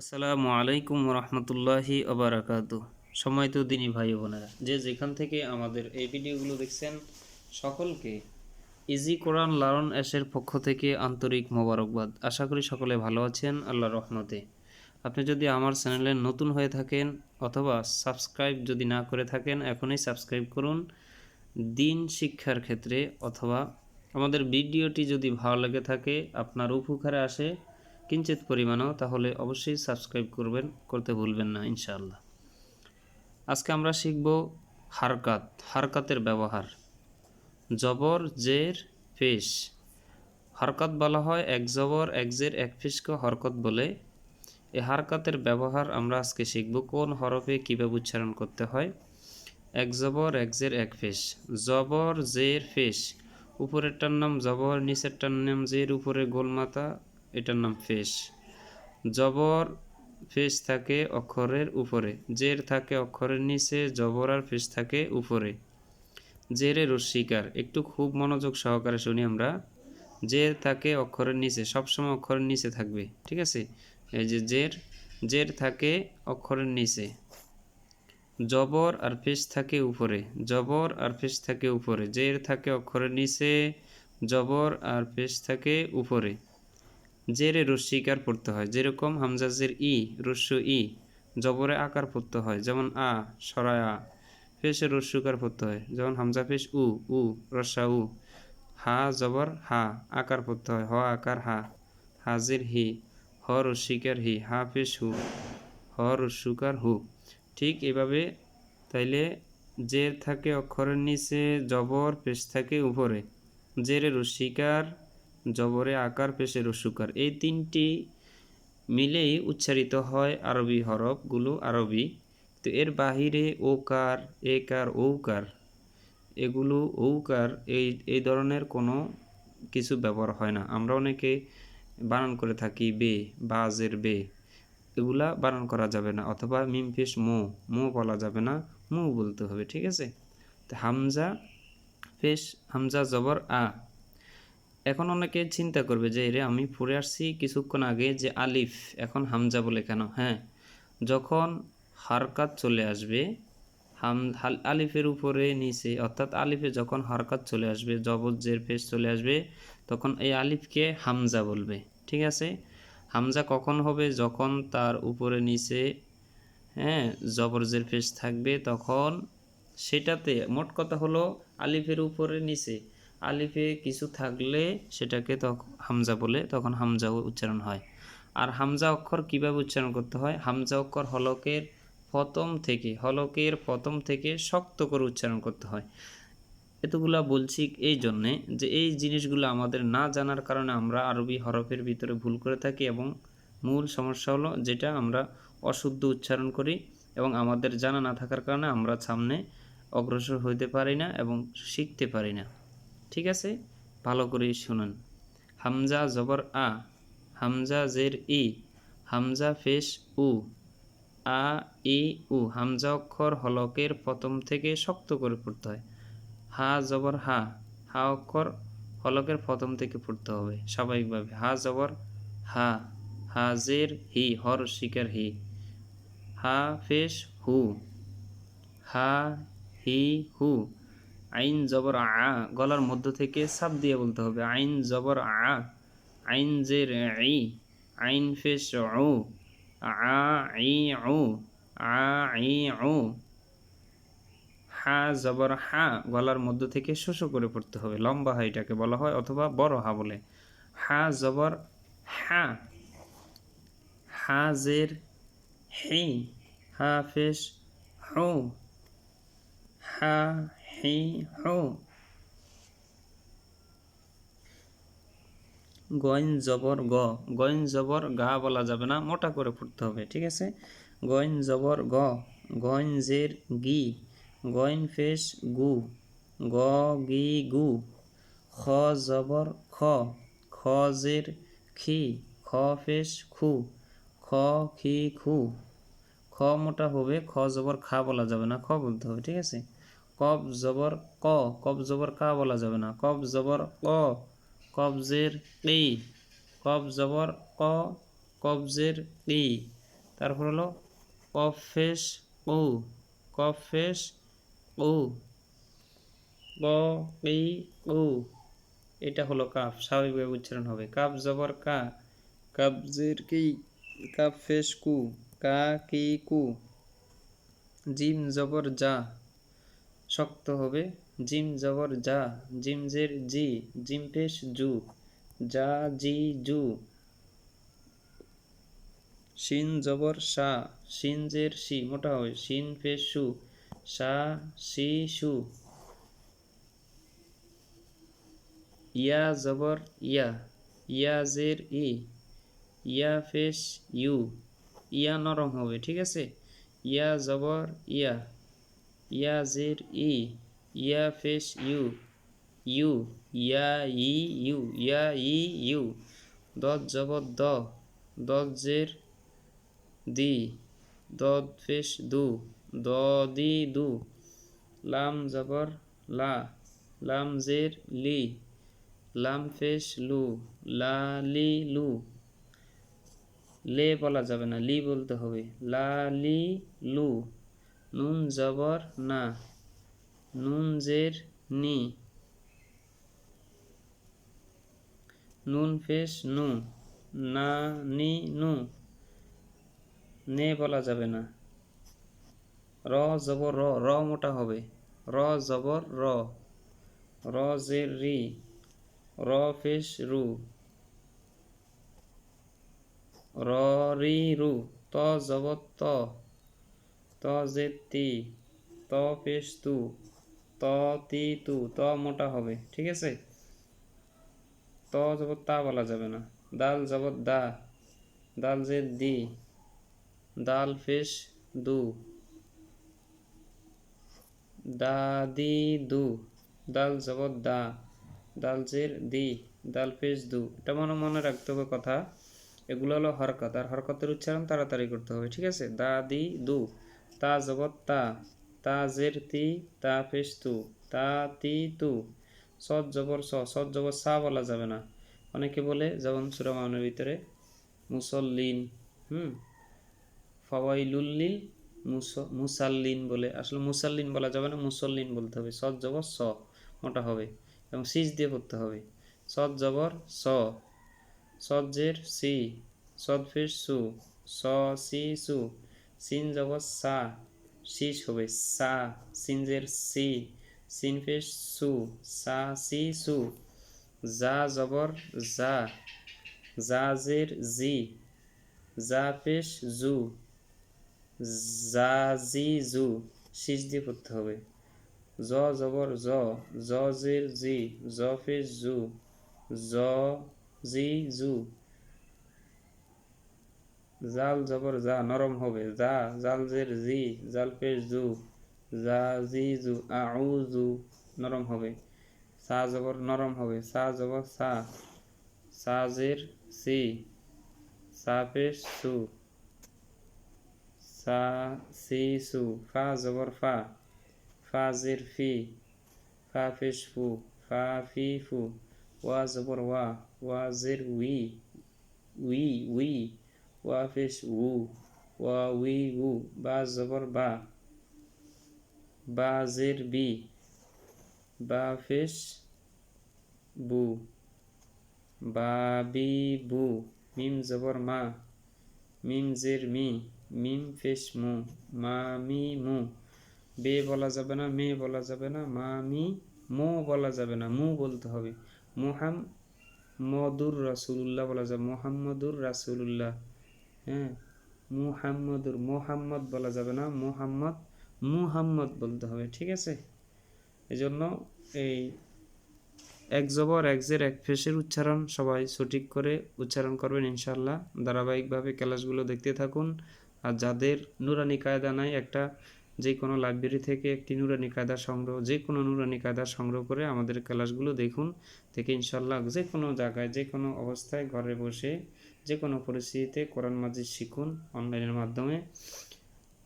আসসালামু আলাইকুম রহমতুল্লাহি সময় তো দিনী ভাই বোনেরা, যে যেখান থেকে আমাদের এই ভিডিওগুলো দেখছেন, সকলকে ইজি কোরআন লারন অ্যাশের পক্ষ থেকে আন্তরিক মোবারকবাদ। আশা করি সকলে ভালো আছেন আল্লাহ রহমতে। আপনি যদি আমার চ্যানেলে নতুন হয়ে থাকেন অথবা সাবস্ক্রাইব যদি না করে থাকেন, এখনই সাবস্ক্রাইব করুন। দিন শিক্ষার ক্ষেত্রে অথবা আমাদের ভিডিওটি যদি ভালো লেগে থাকে, আপনার উপকারে আসে কিঞ্চিত পরিমাণও, তাহলে অবশ্যই সাবস্ক্রাইব করবেন, করতে ভুলবেন না, ইনশাআল্লাহ। আজকে আমরা শিখব হারকাত, হারকাতের ব্যবহার। জবর, জের পেশ হারকাত বলা হয় এক জবর, এক জের, এক পেশকে হরকত বলে। এই হারকাতের ব্যবহার আমরা আজকে শিখব কোন হরফে কীভাবে উচ্চারণ করতে হয়। এক জবর, এক জের, এক ফেস জবর, জের ফেস উপরেরটার নাম জবর, নিচেরটার নাম জের, উপরে গোলমাতা এটার নাম ফেস। জবর ফেস থাকে অক্ষরের উপরে। জের থাকে অক্ষরের নিচে, জবর আর ফেস থাকে উপরে। জেরে রস্বীকার একটু খুব মনোযোগ সহকারে শুনি আমরা। জের থাকে অক্ষরের নিচে, সবসময় অক্ষরের নিচে থাকবে, ঠিক আছে? এই যে জের জের থাকে অক্ষরের নিচে। জবর আর ফেস থাকে উপরে। জবর আর ফেস থাকে উপরে। জের থাকে অক্ষরের নিচে, জবর আর ফেস থাকে উপরে। জেরে রস্বীকার পড়তে হয়। যেরকম হামজাজের ই রস্য ই, জবরে আকার পড়তে হয়। যেমন আ, সরায় ফেসে রস্যকার পড়তে হয়। যেমন হামজা ফেস উ উ, রসা উ, হা, জবর, হা, আকার পড়তে হয়। হ, আকার, হা হাজির হি, হ রস্বীকার হি, হা, ফেস, হু, হ রস্যকার হু। ঠিক এভাবে তাইলে জের থাকে অক্ষরের নিচে, জবর পেশ থাকে উপরে। জেরে রস্বীকার জবরে আকার পেশে রসুকার এই তিনটি মিলেই উচ্চারিত হয় আরবি হরফগুলো আরবি। তো এর বাহিরে ওকার, একার, ঔকার, এগুলো ঔকার, এই এই ধরনের কোনো কিছু ব্যবহার হয় না। আমরা অনেকে বানান করে থাকি বে, বাজের বে, এগুলা বানান করা যাবে না। অথবা মিম মো মো বলা যাবে না, মো বলতে হবে, ঠিক আছে? তো হামজা ফেস হামজা জবর আ এখন অনেকে চিন্তা করবে যে, এরে, আমি পড়ে আসছি কিছুক্ষণ আগে যে আলিফ, এখন হামজা বলে কেন? হ্যাঁ যখন হারকাত চলে আসবে, হাম আলিফের উপরে নিচে, অর্থাৎ আলিফে যখন হারকাত চলে আসবে, জবজ্জের ফেস চলে আসবে, তখন এই আলিফকে হামজা বলবে। ঠিক আছে? হামজা কখন হবে? যখন তার উপরে নিচে হ্যাঁ জবরজের ফেস থাকবে, তখন সেটাতে মোট কথা হলো আলিফের উপরে নিচে। আলিফে কিছু থাকলে সেটাকে তখন হামজা বলে, তখন হামজা উচ্চারণ হয়। আর হামজা অক্ষর কীভাবে উচ্চারণ করতে হয়? হামজা অক্ষর হলকের প্রথম থেকে, হলকের প্রথম থেকে শক্ত করে উচ্চারণ করতে হয়। এতগুলা বলছি এই জন্যে যে এই জিনিসগুলো আমাদের না জানার কারণে আমরা আরবি হরফের ভিতরে ভুল করে থাকি এবং মূল সমস্যা হলো যেটা আমরা অশুদ্ধ উচ্চারণ করি এবং আমাদের জানা না থাকার কারণে আমরা সামনে অগ্রসর হইতে পারি না এবং শিখতে পারি না। ঠিক আছে? ভালো করে শুনুন। হামজা জবর আ, হামজা জের ই, হামজা ফেস উ, আ, ই, উ, হামজা অক্ষর হলকের প্রথম থেকে শক্ত করে পড়তে হয়। হা জবর হা হা অক্ষর হলকের প্রথম থেকে পড়তে হবে স্বাভাবিকভাবে। হা জবর, হা হা জের হি, হর শিকার হি। হা ফেস হু, হা হি হু আইন জবর আ, গলার মধ্য থেকে সাপ দিয়ে বলতে হবে। আইন জবর আ, আইন জের ই, আইন ফেস ও আ, ই ও আ, ই ও হা জবর হা, গলার মধ্য থেকে শোষো করে পড়তে হবে। লম্বা হা এটাকে বলা হয় অথবা বড় হা বলে। হা জবর হা হা জের, হি, হা ফেস, হু, হা হু গইন জবর গ। গইন জবর গা বলা যাবে না, মোটা করে পড়তে হবে, ঠিক আছে? গইন জবর গ। গইন জের গি। গইন ফেস গু। গ গি গু। খ জবর খ। খ জের খি। খ ফেস খু। খ খি খু। খ মোটা হবে, খ জবর খা বলা যাবে না, খ বলতে হবে, ঠিক আছে? কব জবর ক কব জবর কা বলা যাবে না। কব জবর ক কবজের ই। কব জবর ক কবজের ই। তারপর হলো কফ ও কফ ফেস ও ক কি ও এটা হলো কাফ, স্বাভাবিকভাবে উচ্চারণ হবে। কাফ জবর কা, কাফ জের কি, কাফ ফেস কু, কা কি কু। জিম জবর যা। শক্ত হবে। জিম জবর যা জিম জের জি জিম পেশ জু, যা জি জু। শিন জবর সা শিন জের শি, মোটা হবে। শিন পেশ সু, সা শি সু। ইয়া জবর ইয়া ইয়া জের ই, ইয়া ফেস ইউ। ইয়া নরম হবে, ঠিক আছে? ইয়া জবর ইয়া। ইয়া জের ই, ইয়া ফেস ইউ ইউ, ইয়া ই ইউ, ইয়া ই ইউ। দত জবর দ দত জের দি দত ফেস দু দ দি। দু লাম জবর লা, লাম জের লি, লাম ফেস লু, লা লি লু। লে বলা যাবে না, লি বলতে হবে। লা লি লু। নুন জবর না। নুন জের নি। নুন ফেস নু। না নি নু। নে বলা যাবে না। র জবর র র মোটা হবে। র জবর র। র জের রি। র ফেস রু। র রি রু। ত জবর ত। ত তি ত পেশ তু ত তি তু ত মোটা হবে, ঠিক আছে? ত জবর তা বলা যাবে না। দাল জবর দা, দাল জে দি, দাল ফেশ দু দা দি, দাল জবর দা, দাল জের দি, দাল ফেশ দু। এটা মনে মনে রাখতে হবে কথা। এগুলো হলো হরকত। আর হরকতের উচ্চারণ তাড়াতাড়ি করতে হবে, ঠিক আছে? দা দি দু। তা জবর তা তা জের তি, তা ফেস তু তা তি। সৎ জবর স, সৎ জবর সা বলা যাবে না। অনেকে বলে, যেমন সুরামানের ভিতরে, মুসল্লিন, হুম? ফওয়াইলুল্লিল মুসাল্লিন বলে। আসলে মুসাল্লিন বলা যাবে না, মুসল্লিন বলতে হবে। সৎ জবর স, মোটা হবে। এবং সিজ দিয়ে পড়তে হবে। সৎ জবর স সজ্জের সি সদফের সু, স সি সু। সিন জবর সা শীষ হবে সা সিনজের সি সিনফেস সু, সা সি সু জা জবর জা জাজের জি জা পেশ জু জা জি জু, শীষ দিয়ে পড়তে হবে। জ জবর জ জের জি, জ ফেশ জু, জ জি জু। জাল জবর যা নরম হবে, যা জাল জের জি, জাল পেশ জু জা জি জু, আউ জু নরম হবে। সা জবর নরম হবে, সা জবর সা সা জের সি, সা পেশ সু, সা সি সু, ফা জবর ফা ফা জের ফি, ফা পেশ ফু, ফা ফি ফু, ওয়া জবর ওয়া ওয়া জের উই উই উই। ওয়া ফেস উ ওয়া উই উ বা জবর বা বা জের বি বা ফেস বু বা বি মিম জবর মা মিম জের মি মিম ফেস মু মা মি বে বলা যাবে না, মে বলা যাবে না, মা মি বলা যাবে না, মু বলতে হবে। মোহাম মধুর রাসুল্লাহ বলা যায় মোহাম্মদুর রাসুল্লাহ হ্যাঁ মুহাম্মদুর, মোহাম্মদ বলা যাবে না, মোহাম্মদ, মুহাম্মদ বলতে হবে, ঠিক আছে? এই জন্য এই এক জবর, এক জের, এক ফেসের উচ্চারণ সবাই সঠিক করে উচ্চারণ করবেন ইনশাল্লাহ ধারাবাহিকভাবে ক্লাসগুলো দেখতে থাকুন। আর যাদের নুরানি কায়দা নাই, একটা যে কোনো লাইব্রেরি থেকে একটি নুরানি কায়দা সংগ্রহ যে কোনো নুরানি কায়দা সংগ্রহ করে আমাদের ক্লাসগুলো দেখুন। থেকে ইনশাল্লাহ যে কোনো জায়গায় যে কোনো অবস্থায় ঘরে বসে যে কোনো পরিস্থিতিতে কোরআন মাজিদ শিখুন অনলাইনের মাধ্যমে।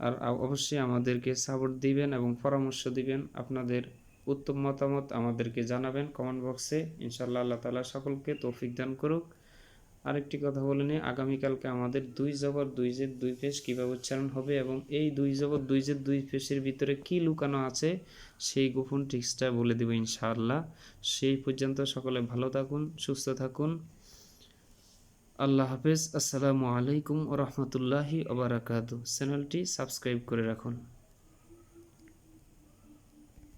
আর অবশ্যই আমাদেরকে সাপোর্ট দিবেন এবং পরামর্শ দিবেন আপনাদের উত্তম মতামত আমাদেরকে জানাবেন কমেন্ট বক্সে ইনশাল্লাহ আল্লাহ তালা সকলকে তৌফিক দান করুক। আরেকটি কথা বলে নিই, আগামীকালকে আমাদের দুই জবর, দুই জের দুই পেশ কীভাবে উচ্চারণ হবে এবং এই দুই জবর, দুই জের দুই পেশের ভিতরে কি লুকানো আছে, সেই গোপন টিক্সটা বলে দেবো ইনশাআল্লাহ। সেই পর্যন্ত সকলে ভালো থাকুন, সুস্থ থাকুন। আল্লাহ হাফেজ। আসসালামু আলাইকুম ও রহমতুল্লাহি ওবরাকাতু চ্যানেলটি সাবস্ক্রাইব করে রাখুন।